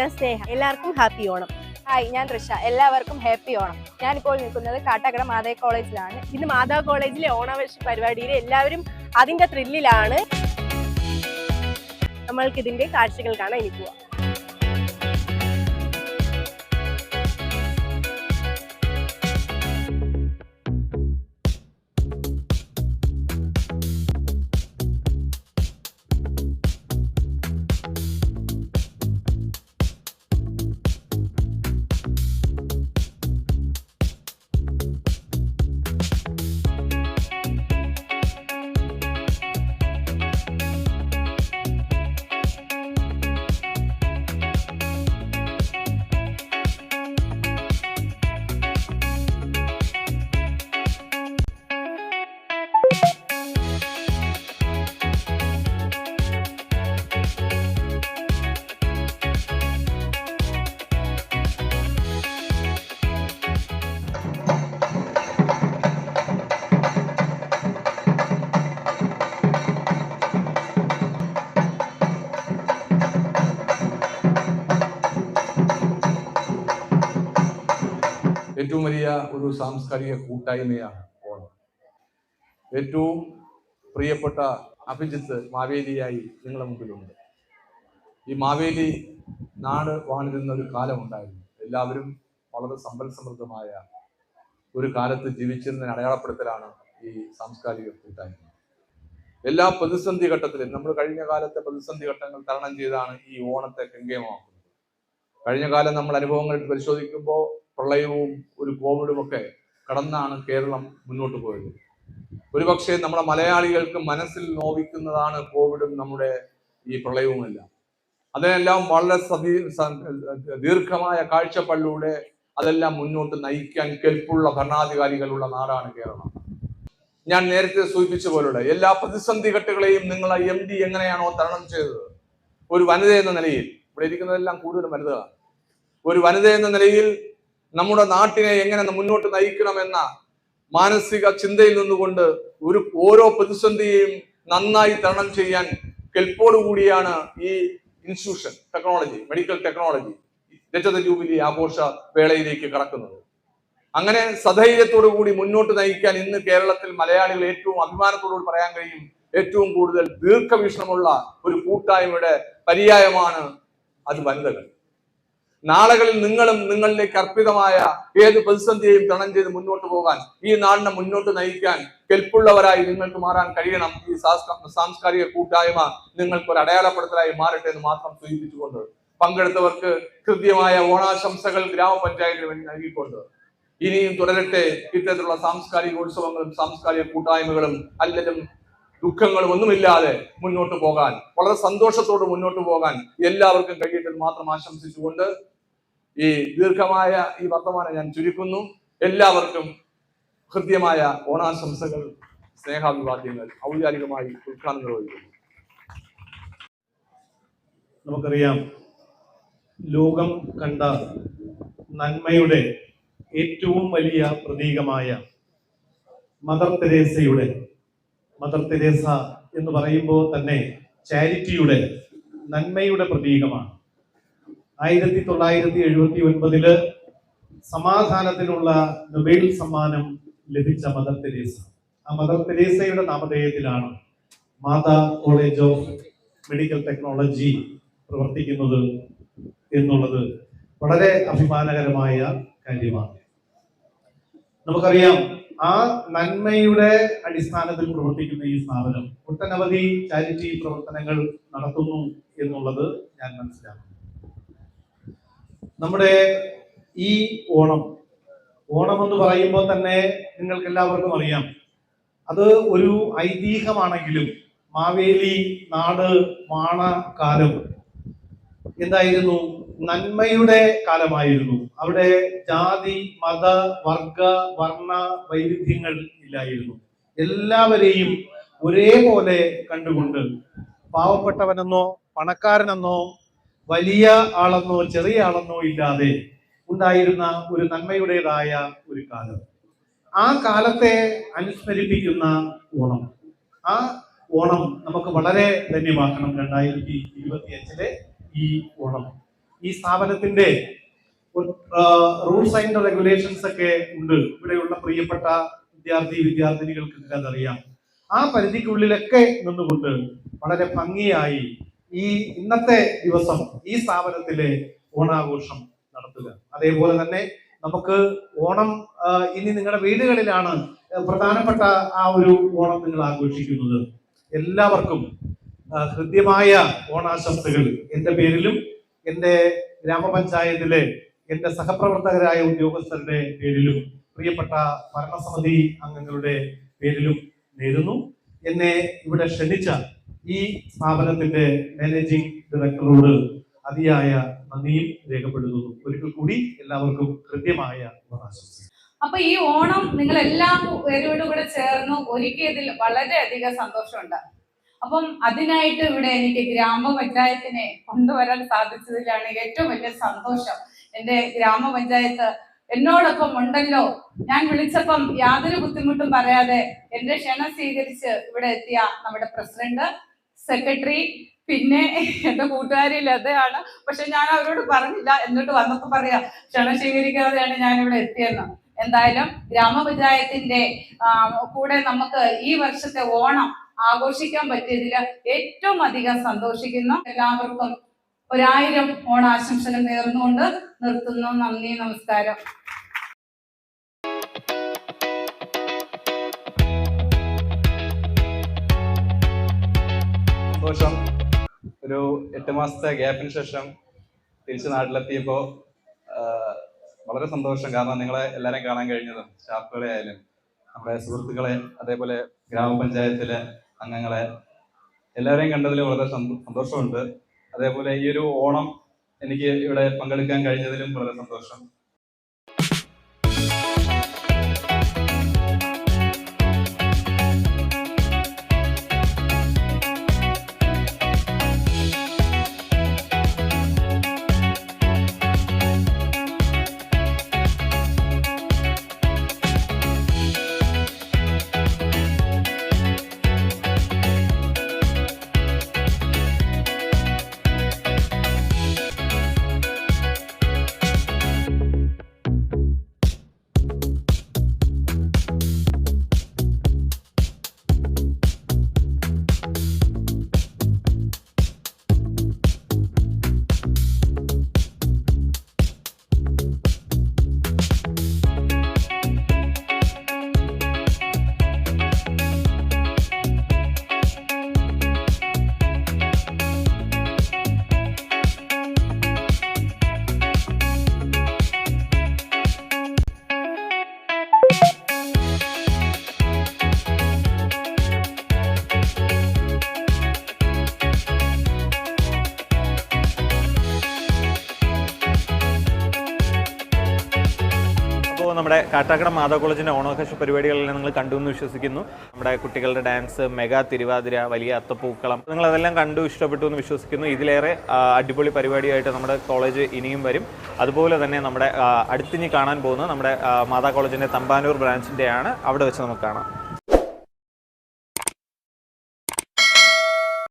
ഞാൻ സ്നേഹ. എല്ലാവർക്കും happy Onam. Hi ഞാൻ തൃഷ എല്ലാവർക്കും ഹാപ്പി ഓണം. ഞാനിപ്പോൾ നിൽക്കുന്നത് കാട്ടാക്കട മാതാവ് കോളേജിലാണ്. ഇന്ന് മാതാ കോളേജിലെ ഓണാഘോഷ പരിപാടിയിൽ എല്ലാവരും അതിന്റെ ത്രില്ലിലാണ് നമ്മൾക്ക് ഇതിന്റെ കാഴ്ചകൾ ഇനി പോവാം. ഏറ്റവും വലിയ ഒരു സാംസ്കാരിക കൂട്ടായ്മയാണ് ഓണം. ഏറ്റവും പ്രിയപ്പെട്ട അഭിജിത്ത് മാവേലിയായി നിങ്ങളുടെ മുമ്പിലുണ്ട്. ഈ മാവേലി നാട് വാണിരുന്ന ഒരു കാലമുണ്ടായിരുന്നു. എല്ലാവരും വളരെ സമ്പൽ സമൃദ്ധമായ ഒരു കാലത്ത് ജീവിച്ചിരുന്ന അടയാളപ്പെടുത്തലാണ് ഈ സാംസ്കാരിക കൂട്ടായ്മ. എല്ലാ പ്രതിസന്ധി ഘട്ടത്തിലും നമ്മൾ കഴിഞ്ഞ കാലത്തെ പ്രതിസന്ധി ഘട്ടങ്ങൾ തരണം ചെയ്താണ് ഈ ഓണത്തെ കെങ്കേമമാക്കുന്നത്. കഴിഞ്ഞ കാലം നമ്മൾ അനുഭവങ്ങൾ പരിശോധിക്കുമ്പോൾ പ്രളയവും ഒരു കോവിഡും ഒക്കെ കടന്നാണ് കേരളം മുന്നോട്ട് പോയത്. ഒരുപക്ഷെ നമ്മുടെ മലയാളികൾക്ക് മനസ്സിൽ നോവിക്കുന്നതാണ് കോവിഡും നമ്മുടെ ഈ പ്രളയവുമെല്ലാം. അതിനെല്ലാം വളരെ സതീ ദീർഘമായ കാഴ്ചപ്പാടിലൂടെ അതെല്ലാം മുന്നോട്ട് നയിക്കാൻ കെൽപ്പുള്ള ഭരണാധികാരികളുള്ള നാടാണ് കേരളം. ഞാൻ നേരത്തെ സൂചിപ്പിച്ച പോലുള്ള എല്ലാ പ്രതിസന്ധി ഘട്ടങ്ങളെയും നിങ്ങൾ എം ഡി എങ്ങനെയാണോ തരണം ചെയ്തത്? ഒരു വനിത എന്ന നിലയിൽ ഇവിടെ ഇരിക്കുന്നതെല്ലാം കൂടുതലും വനിതകളാണ്. ഒരു വനിത എന്ന നിലയിൽ നമ്മുടെ നാട്ടിനെ എങ്ങനെ മുന്നോട്ട് നയിക്കണമെന്ന മാനസിക ചിന്തയിൽ നിന്നുകൊണ്ട് ഒരു ഓരോ പ്രതിസന്ധിയെയും നന്നായി തരണം ചെയ്യാൻ കെൽപ്പോടുകൂടിയാണ് ഈ ഇൻസ്റ്റിറ്റ്യൂഷൻ ടെക്നോളജി മെഡിക്കൽ ടെക്നോളജി രജത ജൂബിലി ആഘോഷ വേളയിലേക്ക് കടക്കുന്നത്. അങ്ങനെ സധൈര്യത്തോടു കൂടി മുന്നോട്ട് നയിക്കാൻ ഇന്ന് കേരളത്തിൽ മലയാളികൾ ഏറ്റവും അഭിമാനത്തോടുകൂടി പറയാൻ കഴിയും ഏറ്റവും കൂടുതൽ ദീർഘവീക്ഷണമുള്ള ഒരു കൂട്ടായ്മയുടെ പര്യായമാണ് അത് വനിതകൾ. നാളുകളിൽ നിങ്ങളും നിങ്ങളിലേക്ക് അർപ്പിതമായ ഏത് പ്രതിസന്ധിയെയും തണം ചെയ്ത് മുന്നോട്ട് പോകാൻ ഈ നാടിനെ മുന്നോട്ട് നയിക്കാൻ കെൽപ്പുള്ളവരായി നിങ്ങൾക്ക് മാറാൻ കഴിയണം. ഈ സാംസ്ക- സാംസ്കാരിക കൂട്ടായ്മ നിങ്ങൾക്ക് ഒരു അടയാളപ്പെടുത്തലായി മാറട്ടെ എന്ന് മാത്രം സൂചിപ്പിച്ചുകൊണ്ട് പങ്കെടുത്തവർക്ക് കൃത്യമായ ഓണാശംസകൾ ഗ്രാമപഞ്ചായത്തിന് വേണ്ടി നൽകിക്കൊണ്ട് ഇനിയും തുടരട്ടെ. ഇത്തരത്തിലുള്ള സാംസ്കാരിക ഉത്സവങ്ങളും സാംസ്കാരിക കൂട്ടായ്മകളും അല്ലലും ദുഃഖങ്ങളും ഒന്നുമില്ലാതെ മുന്നോട്ട് പോകാൻ വളരെ സന്തോഷത്തോട് മുന്നോട്ട് പോകാൻ എല്ലാവർക്കും കഴിയട്ടെ മാത്രം ആശംസിച്ചുകൊണ്ട് ഈ ദീർഘമായ ഈ വർത്തമാനം ഞാൻ ചുരുക്കുന്നു. എല്ലാവർക്കും ഹൃദ്യമായ ഓണാശംസകൾ സ്നേഹാഭിവാദ്യങ്ങൾ ഔപചാരികമായി ഉദ്ഘാടനം നിർവഹിക്കുന്നു. നമുക്കറിയാം ലോകം കണ്ട നന്മയുടെ ഏറ്റവും വലിയ പ്രതീകമായ മദർ തെരേസയുടെ മദർ തെരേസ എന്ന് പറയുമ്പോൾ തന്നെ ചാരിറ്റിയുടെ നന്മയുടെ പ്രതീകമാണ്. ആയിരത്തി തൊള്ളായിരത്തി എഴുപത്തി ഒൻപതിൽ സമാധാനത്തിനുള്ള നൊബേൽ സമ്മാനം ലഭിച്ച മദർ തെരേസ ആ മദർ തെരേസയുടെ നാമധേയത്തിലാണ് Mata college of medical technology പ്രവർത്തിക്കുന്നത് എന്നുള്ളത് വളരെ അഭിമാനകരമായ കാര്യമാണ്. നമുക്കറിയാം ആ നന്മയുടെ അടിസ്ഥാനത്തിൽ പ്രവർത്തിക്കുന്ന ഈ സ്ഥാപനം ഒട്ടനവധി ചാരിറ്റി പ്രവർത്തനങ്ങൾ നടത്തുന്നു എന്നുള്ളത് ഞാൻ മനസ്സിലാക്കുന്നു. നമ്മുടെ ഈ ഓണം ഓണം എന്ന് പറയുമ്പോൾ തന്നെ നിങ്ങൾക്ക് എല്ലാവർക്കും അറിയാം. അത് ഒരു ഐതിഹ്യമാണെങ്കിലും മാവേലി നാട് മാണ കാലം എന്തായിരുന്നു? നന്മയുടെ കാലമായിരുന്നു. അവിടെ ജാതി മത വർഗ വർണ വൈവിധ്യങ്ങൾ ഇല്ലായിരുന്നു. എല്ലാവരെയും ഒരേപോലെ കണ്ടുകൊണ്ട് പാവപ്പെട്ടവനെന്നോ പണക്കാരനെന്നോ വലിയ ആളെന്നോ ചെറിയ ആളെന്നോ ഇല്ലാതെ ഉണ്ടായിരുന്ന ഒരു നന്മയുടേതായ ഒരു കാലം. ആ കാലത്തെ അനുസ്മരിപ്പിക്കുന്ന ഓണം. ആ ഓണം നമുക്ക് വളരെ ധന്യമാക്കണം. രണ്ടായിരത്തി ഇരുപത്തി അഞ്ചിലെ ഈ ഓണം. ഈ സ്ഥാപനത്തിന്റെ റൂൾസ് ആൻഡ് റെഗുലേഷൻസ് ഒക്കെ ഉണ്ട്. ഇവിടെയുള്ള പ്രിയപ്പെട്ട വിദ്യാർത്ഥി വിദ്യാർത്ഥിനികൾക്ക് അറിയാം ആ പരിധിക്കുള്ളിലൊക്കെ നിന്നുകൊണ്ട് വളരെ ഭംഗിയായി ഈ ഇന്നത്തെ ദിവസം ഈ സ്ഥാപനത്തിലെ ഓണാഘോഷം നടത്തുക. അതേപോലെ തന്നെ നമുക്ക് ഓണം ഇനി നിങ്ങളുടെ വീടുകളിലാണ് പ്രധാനപ്പെട്ട ആ ഒരു ഓണം നിങ്ങൾ ആഘോഷിക്കുന്നത്. എല്ലാവർക്കും ഹൃദ്യമായ ഓണാശംസകൾ എന്റെ പേരിലും എന്റെ ഗ്രാമപഞ്ചായത്തിലെ എന്റെ സഹപ്രവർത്തകരായ ഉദ്യോഗസ്ഥരുടെ പേരിലും പ്രിയപ്പെട്ട ഭരണസമിതി അംഗങ്ങളുടെ പേരിലും നേരുന്നു. എന്നെ ഇവിടെ ക്ഷണിച്ച ഈ സ്ഥാപനത്തിന്റെ മാനേജിംഗ് ഡയറക്ടറോട് അതിയായ നന്ദിയും രേഖപ്പെടുത്തുന്നു. ഒരിക്കൽ കൂടി എല്ലാവർക്കും ഹൃദ്യമായ അപ്പൊ ഈ ഓണം നിങ്ങൾ എല്ലാ പേരോടും കൂടെ ചേർന്ന് ഒരുക്കിയതിൽ വളരെയധികം സന്തോഷമുണ്ട്. അപ്പം അതിനായിട്ട് ഇവിടെ എനിക്ക് ഗ്രാമപഞ്ചായത്തിനെ കൊണ്ടുവരാൻ സാധിച്ചതിലാണ് ഏറ്റവും വലിയ സന്തോഷം. എന്റെ ഗ്രാമപഞ്ചായത്ത് എന്നോടൊപ്പം ഉണ്ടല്ലോ. ഞാൻ വിളിച്ചപ്പം യാതൊരു ബുദ്ധിമുട്ടും പറയാതെ എന്റെ ക്ഷണം സ്വീകരിച്ച് ഇവിടെ എത്തിയ നമ്മുടെ പ്രസിഡന്റ് സെക്രട്ടറി പിന്നെ എന്റെ ലതയാണ്. പക്ഷെ ഞാൻ അവരോട് പറഞ്ഞില്ല. എന്നിട്ട് വന്നപ്പോ പറയാ ക്ഷണം സ്വീകരിക്കാതെയാണ് ഞാൻ ഇവിടെ എത്തിയെന്ന്. എന്തായാലും ഗ്രാമപഞ്ചായത്തിന്റെ കൂടെ നമുക്ക് ഈ വർഷത്തെ ഓണം ആഘോഷിക്കാൻ പറ്റിയതിൽ ഏറ്റവും അധികം സന്തോഷിക്കുന്ന. എല്ലാവർക്കും ഒരായിരം ഓണാശംസകൾ നേർന്നുകൊണ്ട് നിർത്തുന്നു. നന്ദി നമസ്കാരം. സന്തോഷം. ഒരു എട്ട് മാസത്തെ ഗ്യാപ്പിന് ശേഷം തിരിച്ച് നാട്ടിലെത്തിയപ്പോൾ വളരെ സന്തോഷം. കാരണം നിങ്ങളെ എല്ലാവരെയും കാണാൻ കഴിഞ്ഞതും സ്റ്റാഫുകളെ ആയാലും നമ്മുടെ സുഹൃത്തുക്കളെ അതേപോലെ ഗ്രാമപഞ്ചായത്തിലെ അംഗങ്ങളെ എല്ലാവരെയും കണ്ടതിൽ വളരെ സന്തോഷമുണ്ട്. അതേപോലെ ഈ ഒരു ഓണം എനിക്ക് ഇവിടെ പങ്കെടുക്കാൻ കഴിഞ്ഞതിലും വളരെ സന്തോഷം. നമ്മുടെ കാട്ടാക്കട മാതാ കോളേജിന്റെ ഓണാഘോഷ പരിപാടികളെല്ലാം നിങ്ങൾ കണ്ടു എന്ന് വിശ്വസിക്കുന്നു. നമ്മുടെ കുട്ടികളുടെ ഡാൻസ് മെഗാ തിരുവാതിര വലിയ അത്തപ്പൂക്കളം നിങ്ങൾ അതെല്ലാം കണ്ടു ഇഷ്ടപ്പെട്ടു എന്ന് വിശ്വസിക്കുന്നു. ഇതിലേറെ അടിപൊളി പരിപാടിയായിട്ട് നമ്മുടെ കോളേജ് ഇനിയും വരും. അതുപോലെ തന്നെ നമ്മുടെ അടുത്തിനി കാണാൻ പോകുന്നത് നമ്മുടെ മാതാ കോളേജിന്റെ തമ്പാനൂർ ബ്രാഞ്ചിന്റെ ആണ് അവിടെ വെച്ച് നമുക്ക് കാണാം.